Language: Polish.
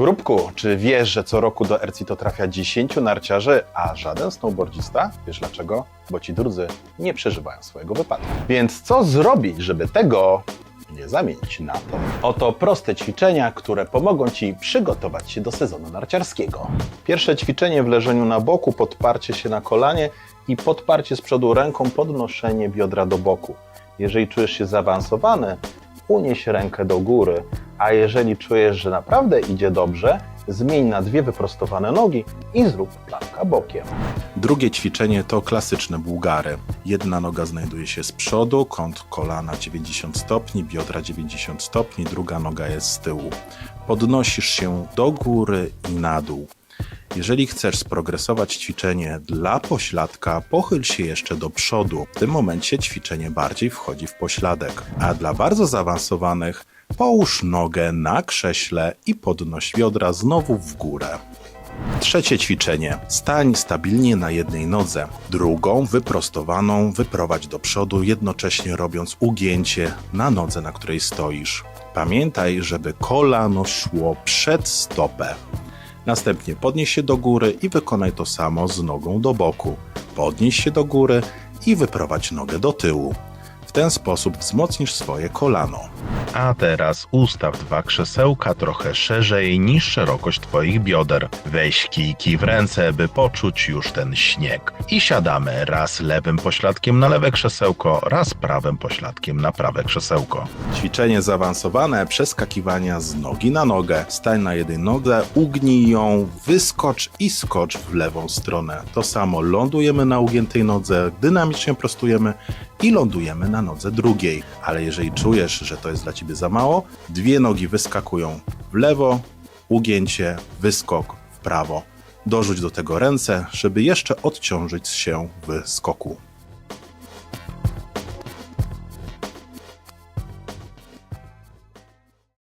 Chrupku, czy wiesz, że co roku do Ercito trafia 10 narciarzy, a żaden snowboardzista? Wiesz dlaczego? Bo ci drudzy nie przeżywają swojego wypadku. Więc co zrobić, żeby tego nie zamienić na to? Oto proste ćwiczenia, które pomogą ci przygotować się do sezonu narciarskiego. Pierwsze ćwiczenie w leżeniu na boku, podparcie się na kolanie i podparcie z przodu ręką, podnoszenie biodra do boku. Jeżeli czujesz się zaawansowany, unieś rękę do góry, a jeżeli czujesz, że naprawdę idzie dobrze, zmień na dwie wyprostowane nogi i zrób planka bokiem. Drugie ćwiczenie to klasyczne bułgary. Jedna noga znajduje się z przodu, kąt kolana 90 stopni, biodra 90 stopni, druga noga jest z tyłu. Podnosisz się do góry i na dół. Jeżeli chcesz sprogresować ćwiczenie dla pośladka, pochyl się jeszcze do przodu. W tym momencie ćwiczenie bardziej wchodzi w pośladek. A dla bardzo zaawansowanych, połóż nogę na krześle i podnoś biodra znowu w górę. Trzecie ćwiczenie. Stań stabilnie na jednej nodze. Drugą, wyprostowaną, wyprowadź do przodu, jednocześnie robiąc ugięcie na nodze, na której stoisz. Pamiętaj, żeby kolano szło przed stopę. Następnie podnieś się do góry i wykonaj to samo z nogą do boku. Podnieś się do góry i wyprowadź nogę do tyłu. W ten sposób wzmocnisz swoje kolano. A teraz ustaw dwa krzesełka trochę szerzej niż szerokość Twoich bioder. Weź kijki w ręce, by poczuć już ten śnieg. I siadamy raz lewym pośladkiem na lewe krzesełko, raz prawym pośladkiem na prawe krzesełko. Ćwiczenie zaawansowane, przeskakiwania z nogi na nogę. Stań na jednej nodze, ugnij ją, wyskocz i skocz w lewą stronę. To samo lądujemy na ugiętej nodze, dynamicznie prostujemy i lądujemy na nodze drugiej. Ale jeżeli czujesz, że to jest dla ciebie za mało, dwie nogi wyskakują w lewo, ugięcie, wyskok w prawo. Dorzuć do tego ręce, żeby jeszcze odciążyć się w skoku.